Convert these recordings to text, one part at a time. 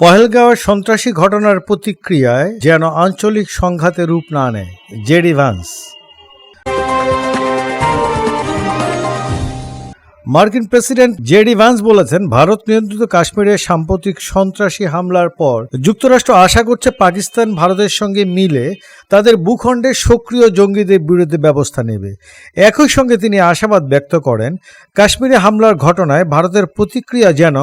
পহেলগাঁওয়ের সন্ত্রাসী ঘটনার প্রতিক্রিয়ায় যেন আঞ্চলিক সংঘাতে রূপ না নেয় জেডি ভান্স। মার্কিন প্রেসিডেন্ট জেডি ভ্যান্স বলেছেন, ভারত নিয়ন্ত্রিত কাশ্মীরে সাম্প্রতিক সন্ত্রাসী হামলার পর যুক্তরাষ্ট্র আশা করছে পাকিস্তান ভারতের সঙ্গে মিলে তাদের ভূখণ্ডে সক্রিয় জঙ্গিদের বিরুদ্ধে ব্যবস্থা নেবে। একই সঙ্গে তিনি আশাবাদ ব্যক্ত করেন, কাশ্মীরে হামলার ঘটনায় ভারতের প্রতিক্রিয়া যেন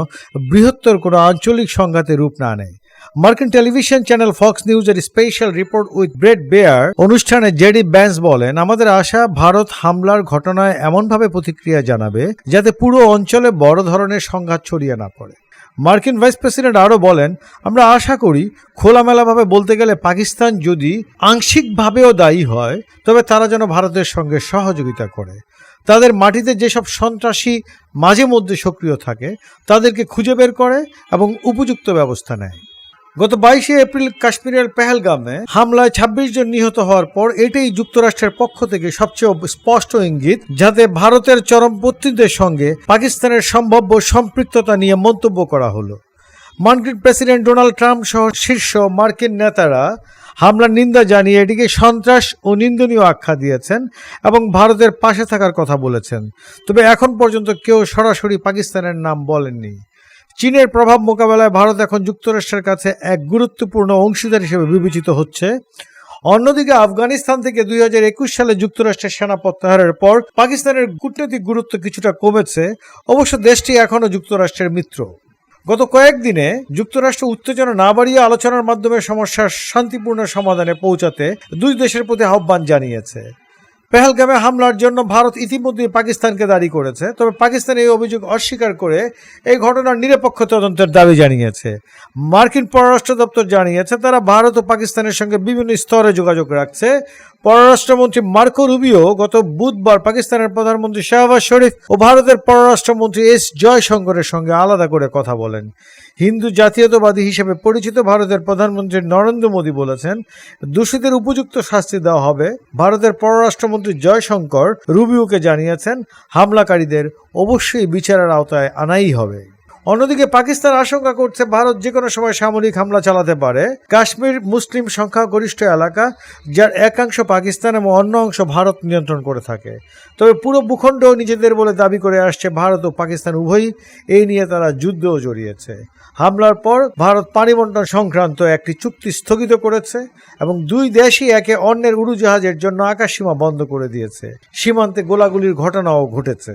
বৃহত্তর কোনো আঞ্চলিক সংঘাতে রূপ না নেয়। মার্কিন টেলিভিশন চ্যানেল ফক্স নিউজের special report with Bret Baier অনুষ্ঠানে জেডি ব্যান্স বলেন, আমাদের আশা, ভারত হামলার ঘটনায় এমনভাবে প্রতিক্রিয়া জানাবে যাতে পুরো অঞ্চলে বড় ধরনের সংঘাত ছড়িয়ে না পড়ে। মার্কিন ভাইস প্রেসিডেন্ট আরও বলেন, আমরা আশা করি খোলামেলাভাবে বলতে গেলে পাকিস্তান যদি আংশিকভাবেও দায়ী হয়, তবে তারা যেন ভারতের সঙ্গে সহযোগিতা করে। তাদের মাটিতে যেসব সন্ত্রাসী মাঝে মধ্যে সক্রিয় থাকে, তাদেরকে খুঁজে বের করে এবং উপযুক্ত ব্যবস্থা নেয়। গত বাইশে এপ্রিল কাশ্মীরের পেহেলগামে হামলায় ২৬ জন নিহত হওয়ার পর এটাই যুক্তরাষ্ট্রের পক্ষ থেকে সবচেয়ে স্পষ্ট ইঙ্গিত, যাতে ভারতের চরমপন্থীদের সঙ্গে পাকিস্তানের সম্ভাব্য সম্পৃক্ততা নিয়ে মন্তব্য করা হলো। মার্কিন প্রেসিডেন্ট ডোনাল্ড ট্রাম্প সহ শীর্ষ মার্কিন নেতারা হামলার নিন্দা জানিয়ে এটিকে সন্ত্রাস ও নিন্দনীয় আখ্যা দিয়েছেন এবং ভারতের পাশে থাকার কথা বলেছেন। তবে এখন পর্যন্ত কেউ সরাসরি পাকিস্তানের নাম বলেননি। চীনের প্রভাব মোকাবেলায় ভারত এখন যুক্তরাষ্ট্রের কাছে এক গুরুত্বপূর্ণ অংশীদার হিসেবে বিবেচিত হচ্ছে। অন্যদিকে আফগানিস্তান থেকে দুই হাজার একুশ সালে যুক্তরাষ্ট্রের সেনা প্রত্যাহারের পর পাকিস্তানের কূটনৈতিক গুরুত্ব কিছুটা কমেছে। অবশ্য দেশটি এখনও যুক্তরাষ্ট্রের মিত্র। গত কয়েকদিনে যুক্তরাষ্ট্র উত্তেজনা না বাড়িয়ে আলোচনার মাধ্যমে সমস্যার শান্তিপূর্ণ সমাধানে পৌঁছাতে দুই দেশের প্রতি আহ্বান জানিয়েছে। পেহেলগামে হামলার জন্য ভারত ইতিমধ্যে পাকিস্তানকে দাবি করেছে, তবে পাকিস্তান এই অভিযোগ অস্বীকার করে এই ঘটনার নিরপেক্ষ তদন্তের দাবি জানিয়েছে। মার্কিন পররাষ্ট্র দপ্তর জানিয়েছে, তারা ভারত ও পাকিস্তানের সঙ্গে বিভিন্ন স্তরে যোগাযোগ রাখছে। পররাষ্ট্রমন্ত্রী মার্কো রুবিও গত বুধবার পাকিস্তানের প্রধানমন্ত্রী শাহবাজ শরীফ ও ভারতের পররাষ্ট্রমন্ত্রী এস জয়শঙ্করের সঙ্গে আলাদা করে কথা বলেন। হিন্দু জাতীয়তাবাদী হিসেবে পরিচিত ভারতের প্রধানমন্ত্রী নরেন্দ্র মোদী বলেছেন, দোষীদের উপযুক্ত শাস্তি দেওয়া হবে। ভারতের পররাষ্ট্রমন্ত্রী জয়শঙ্কর রুবিওকে জানিয়েছেন, হামলাকারীদের অবশ্যই বিচারের আওতায় আনাই হবে। অন্যদিকে পাকিস্তান আশঙ্কা করছে ভারত যে কোনো সময় সামরিক হামলা চালাতে পারে। কাশ্মীর মুসলিম সংখ্যাগরিষ্ঠ এলাকা, যার একাংশ পাকিস্তান এবং অন্য অংশ ভারত নিয়ন্ত্রণ করে থাকে। তবে পুরো ভূখণ্ড নিজেদের বলে দাবি করে আসছে ভারত ও পাকিস্তান উভয়ই এই নিয়ে তারা যুদ্ধও জড়িয়েছে। হামলার পর ভারত পানি বন্টন সংক্রান্ত একটি চুক্তি স্থগিত করেছে এবং দুই দেশই একে অন্যের উড়োজাহাজের জন্য আকাশসীমা বন্ধ করে দিয়েছে। সীমান্তে গোলাগুলির ঘটনাও ঘটেছে।